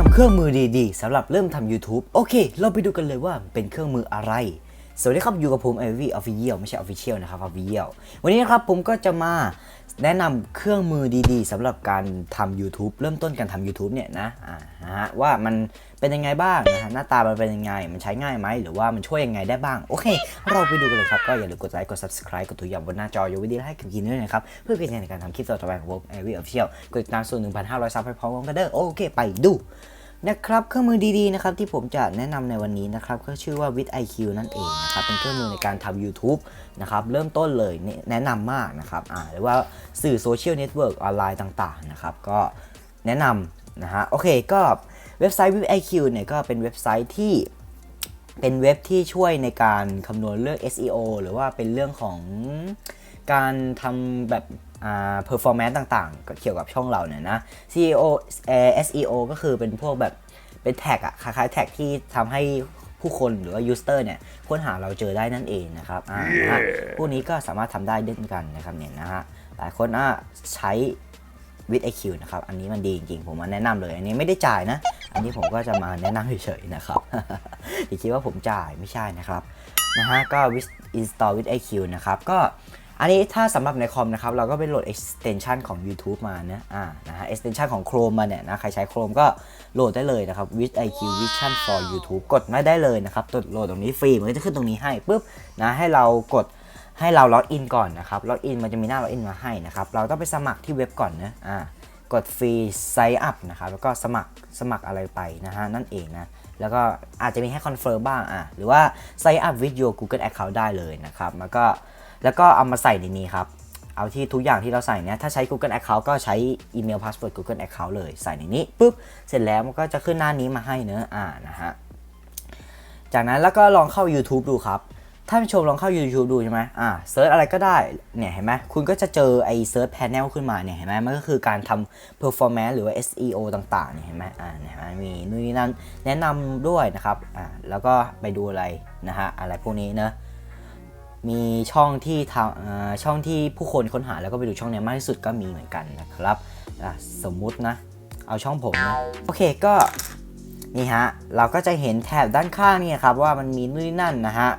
นำเครื่องมือดีๆสำหรับเริ่มทำ YouTube โอเค เราไปดูกันเลยว่าเป็นเครื่องมืออะไร สวัสดีครับ อยู่กับผม i v y Official ไม่ใช่ Official นะครับ Official วันนี้นะครับผมก็จะมาแนะนำเครื่องมือดีๆสำหรับการทำ YouTube เริ่มต้นการทำ YouTube เนี่ยนะอ่าฮะว่ามันเป็นยังไงบ้างนะฮะหน้าตามันเป็นยังไง มันใช้ง่ายไหมหรือว่ามันช่วยยังไงได้บ้าง โอเค เราไปดูกันเลยครับ ก็อย่าลืมกดไลค์กด subscribe กดตัวอย่างบนหน้าจอยกวิดีโอให้กับกินด้วยนะครับ เพื่อเป็นกำลังใจในการทำคลิปต่อไปของผม i v y Official กดติดตามส่วน 1,500ซับให้พร้อมกันเด้อโอเค ไปดู นะครับเครื่องมือดีๆนะครับที่ผมจะแนะนำในวันนี้นะครับก็ชื่อว่า with IQ นั่นเองนะครับเป็นเครื่องมือในการทำ YouTube นะครับเริ่มต้นเลยแนะนำมากนะครับอ่าหรือว่าสื่อโซเชียลเน็ตเวิร์กออนไลน์ต่างๆนะครับก็แนะนำนะฮะโอเคก็เว็บไซต์ with IQ เนี่ยก็เป็นเว็บไซต์ที่เป็นเว็บที่ช่วยในการคำนวณเรื่อง SEO หรือว่าเป็นเรื่องของการทำแบบ อ่า performance ต่างๆก็เกี่ยวกับช่องเราเนี่ยนะ CEO เอ่อ SEO ก็คือเป็นพวกแบบเป็นแท็กอะคล้ายๆแท็กที่ทำให้ผู้คนหรือว่า user เนี่ยค้นหาเราเจอได้นั่นเองนะครับอ่านะฮะพวกนี้ก็สามารถทำได้เช่นกันนะครับเนี่ยนะฮะหลายคนอะใช้ with IQ นะครับ อันนี้มันดีจริงๆ ผมมาแนะนำเลย อันนี้ไม่ได้จ่ายนะ อันนี้ผมก็จะมาแนะนำเฉยๆนะครับอย่าคิดว่าผมจ่ายไม่ใช่นะครับ นะฮะ ก็ with install with IQ นะครับ ก็ อันนี้ถ้าสำหรับในคอมนะครับเราก็ไปโหลด extension ของ YouTube มานะอ่านะฮะ extension ของ Chrome มาเนี่ยนะใครใช้ Chrome ก็โหลดได้เลยนะครับ with IQ Vision for YouTube กดไม่ได้เลยนะครับตัวโหลดตรงนี้ฟรีมันก็จะขึ้นตรงนี้ให้ปุ๊บนะให้เรากดให้เราล็อกอินก่อนนะครับล็อกอินมันจะมีหน้าล็อกอินมาให้นะครับเราต้องไปสมัครที่เว็บก่อนนะอ่ากดฟรีไซ n ์อัพนะครับแล้วก็สมัครสมัครอะไรไปนะฮะนั่นเองนะแล้วก็อาจจะมีให้คอนเฟิร์มบ้างอะหรือว่าไซ n ์อัพวิดีโอ Google Account ได้เลยนะครับแล้วก็ แล้วก็เอามาใส่ในนี้ครับ เอาที่ทุกอย่างที่เราใส่เนี่ยถ้าใช้ Google Account ก็ใช้อีเมลพาสเวิร์ด Google Account เลยใส่ในนี้ปุ๊บเสร็จแล้วมันก็จะขึ้นหน้านี้มาให้เนอะอ่านะฮะจากนั้นแล้วก็ลองเข้า YouTube ดูครับถ้าผู้ชมลองเข้า YouTube ดูใช่ไหมอ่าเซิร์ชอะไรก็ได้ เนี่ยเห็นไหมคุณก็จะเจอไอ้เซิร์ชแพนเนลขึ้นมา เนี่ยเห็นไหมมันก็คือการทำ performance หรือว่า SEO ต่างๆ เนี่ยเห็นไหมอ่าเนี่ยมมีนู่นนี่นั่นแนะนำด้วยนะครับ อ่า แล้วก็ไปดูอะไรนะฮะ อะไรพวกนี้เนอะ มีช่องที่ทำช่องที่ผู้คนค้นหาแล้วก็ไปดูช่องนี้มากที่สุดก็มีเหมือนกันนะครับสมมุตินะ เอาช่องผมนะโอเคก็นี่ฮะเราก็จะเห็นแถบด้านข้างนี่ครับว่ามันมีนู่นนี่นั่นนะฮะ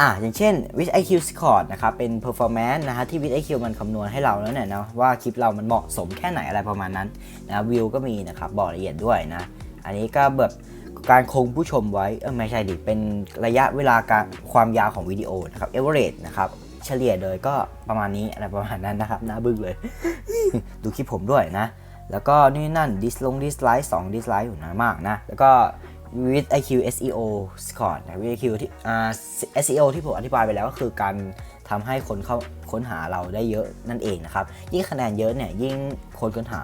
อะอย่างเช่น with IQ score นะครับเป็น performance นะฮะที่ with IQ มันคำนวณให้เราแล้วเนี่ยนะว่าคลิปเรามันเหมาะสมแค่ไหนอะไรประมาณนั้นนะวิวก็มีนะครับบอกละเอียดด้วยนะ อันนี้ก็แบบ การคงผู้ชมไว้เออไม่ใช่ดิ เป็นระยะเวลาการความยาวของวิดีโอนะครับ average นะครับ เฉลี่ยเลยก็ประมาณนี้อะไรประมาณนั้นนะครับน้าบึ้งเลย ดูคลิปผมด้วยนะ แล้วก็นี่นั่น dis ลง dislike 2 dislike อยู่นะมากนะ แล้วก็ with IQ SEO score นะ with IQ ที่อ่า SEO ที่ผมอธิบายไปแล้วก็คือการทำให้คนเข้าค้นหาเราได้เยอะนั่นเองนะครับ ยิ่งคะแนนเยอะเนี่ยยิ่งคนค้นหา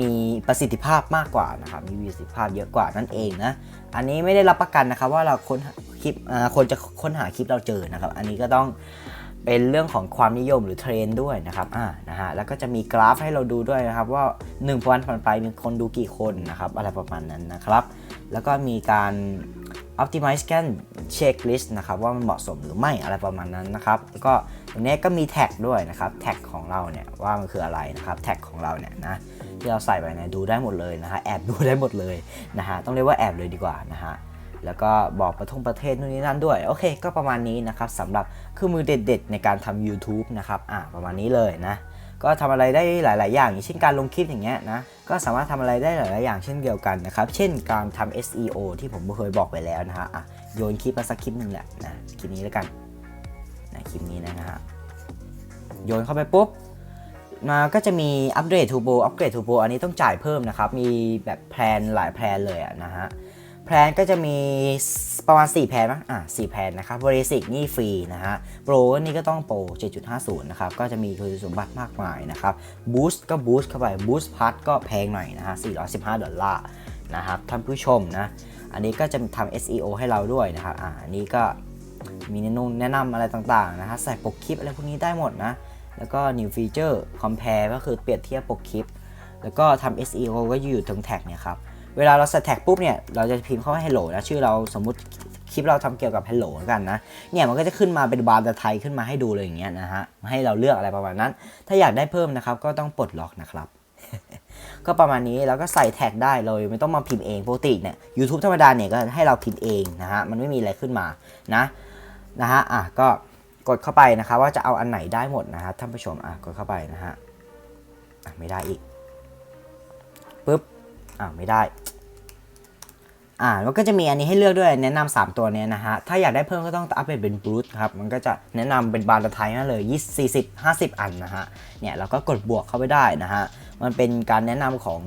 มีประสิทธิภาพมากกว่านะครับ มีประสิทธิภาพเยอะกว่านั่นเองนะ อันนี้ไม่ได้รับประกันนะครับว่าเราค้นคลิปคนจะค้นหาคลิปเราเจอนะครับ อันนี้ก็ต้องเป็นเรื่องของความนิยมหรือเทรนด์ด้วยนะครับอ่านะฮะ แล้วก็จะมีกราฟให้เราดูด้วยนะครับว่า1วันผ่านไปมีคนดูกี่คนนะครับ อะไรประมาณนั้นนะครับ แล้วก็มีการ optimize กัน checklist นะครับว่ามันเหมาะสมหรือไม่อะไรประมาณนั้นนะครับ แล้วก็ ตรงนี้ก็มีแท็กด้วยนะครับแท็กของเราเนี่ยว่ามันคืออะไรนะครับแท็กของเราเนี่ยนะที่เราใส่ไปเนี่ยดูได้หมดเลยนะฮะแอบดูได้หมดเลยนะฮะต้องเรียกว่าแอบเลยดีกว่านะฮะแล้วก็บอกประทงประเทศนู่นนี่นั่นด้วย โอเค ก็ประมาณนี้นะครับสำหรับเครื่องมือเด็ด ๆ ในการทำ YouTube นะครับอ่าประมาณนี้เลยนะ ก็ทำอะไรได้หลาย ๆ อย่างอย่างเช่นการลงคลิปอย่างเงี้ยนะก็สามารถทำอะไรได้หลาย ๆ อย่างเช่นเดียวกันนะครับ เช่นการทำ SEO ที่ผมเคยบอกไปแล้วนะฮะอะโยนคลิปมาสักคลิปหนึ่งแหละนะคลิปนี้แล้วกัน นะคลิปนี้นะฮะโยนเข้าไปปุ๊บมาก็จะมีอัปเกรดทูโบอัปเกรดทูโบอันนี้ต้องจ่ายเพิ่มนะครับ มีแบบแพลนหลายแพลนเลยอะนะฮะแพลนก็จะมีประมาณ 4 แพลนมั้งอะ4แพลนนะครับบริสิกนี่ฟรีนะฮะโปรนี่ก็ต้องโปร 7.50 นะครับ ก็จะมีคุณสมบัติมากมายนะครับบูสต์ก็บูสต์เข้าไปบูสต์พัทก็แพงหน่อยนะฮะ 415 ดอลลาร์นะครับท่านผู้ชมนะ อันนี้ก็จะทำ SEO ให้เราด้วยนะครับอ่าอันนี้ก็ มีแนะนำแนะนำอะไรต่างๆนะฮะใส่ปกคลิปอะไรพวกนี้ได้หมดนะ แล้วก็ new feature compare ก็คือเปรียบเทียบปกคลิป แล้วก็ทำ SEO ก็อยู่ตรงแท็กเนี่ยครับ เวลาเราใส่แท็กปุ๊บเนี่ย เราจะพิมพ์เข้าว่า hello นะชื่อเราสมมติคลิปเราทำเกี่ยวกับ hello กันนะ เนี่ยมันก็จะขึ้นมาเป็นบาร์ไทยขึ้นมาให้ดูเลยอย่างเงี้ยนะฮะ ให้เราเลือกอะไรประมาณนั้น ถ้าอยากได้เพิ่มนะครับก็ต้องปลดล็อกนะครับก็ประมาณนี้แล้วก็ใส่แท็กได้เลยไม่ต้องมาพิมพ์เองปกติเนี่ย YouTube ธรรมดาเนี่ยก็ให้เราพิมพ์เองนะฮะมันไม่มีอะไรขึ้นมานะ นะฮะอะก็กดเข้าไปนะคะว่าจะเอาอันไหนได้หมดนะฮะท่านผู้ชมอะกดเข้าไปนะฮะอะไม่ได้อีกปุ๊บอะไม่ได้อ่าแล้วก็จะมีอันนี้ให้เลือกด้วยแนะนำ3ตัวเนี้ยนะฮะ ถ้าอยากได้เพิ่มก็ต้องอัพเป็นเป็นบลูทครับ มันก็จะแนะนำเป็นบาร์ไทยนั่นเลย20 40 50 อันนะฮะ เนี่ยเราก็กดบวกเข้าไปได้นะฮะ มันเป็นการแนะนำของ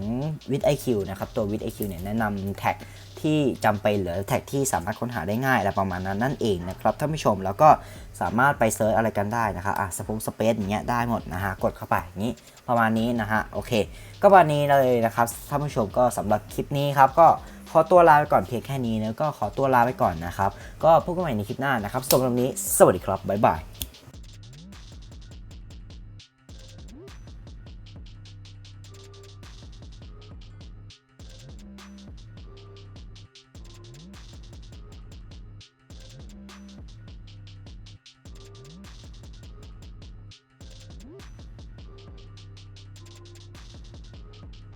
w i t IQ นะครับ ตัว w i t IQ เนี่ยแนะนำแท็ก ที่จำเป็นหรือแท็กที่สามารถค้นหาได้ง่ายอะไรประมาณนั้นนั่นเองนะครับท่านผู้ชมแล้วก็สามารถไปเซิร์ชอะไรกันได้นะครับอะสปงสเปซอย่างเงี้ยได้หมดนะฮะกดเข้าไปอย่างนี้ประมาณนี้นะฮะโอเค ก็ประมาณนี้เลยนะครับท่านผู้ชมก็สำหรับคลิปนี้ครับก็ขอตัวลาไปก่อนเพียงแค่นี้นะก็ขอตัวลาไปก่อนนะครับ ก็พบกันใหม่ในคลิปหน้านะครับสำหรับวันนี้ สวัสดีครับบ๊ายบาย